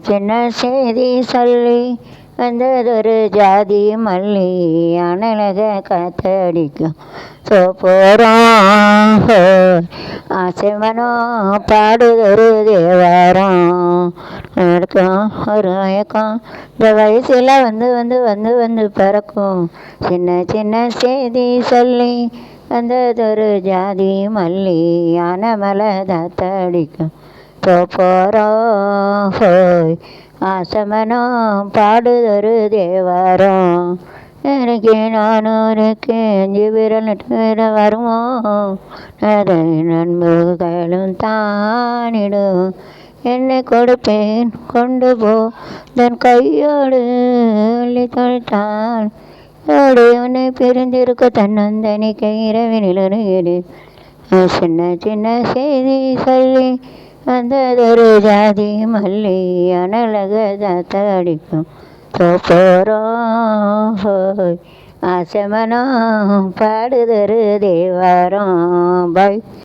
சின்ன செய்தி சொல்லி வந்ததொரு ஜாதி மல்லி அனலக காத்தடிக்கும் சோ போகிறோம் ஆசைமனோ பாடுதொரு தேவாரம் இருக்கும் ஒரு மயக்கம் இந்த வயசில் வந்து வந்து வந்து வந்து பிறக்கும். சின்ன சின்ன செய்தி சொல்லி வந்ததொரு ஜாதி மல்லி அனமலை தாத்தடிக்கும் போ போகிறோம் ஆசமனம் பாடுதொரு தேவாரம். எனக்கு நானூறுக்கு அஞ்சு விரல் நட்டு வருவோம் அதை நண்பர்களும் தானிடும். என்னை கொடுப்பேன் கொண்டு போ. தன் கையோடு அள்ளி ஓடி உன்னை பிரிந்திருக்க தன்னந்தனிக்க இரவினில் சின்ன சின்ன செய்தி சொல்லி வந்ததொரு ஜாதி மல்லி அனலக தாத்த அடிக்கும் போகிறோம் ஹோய் ஆசமனம் பாடுதொரு தேவாரம் பாய்.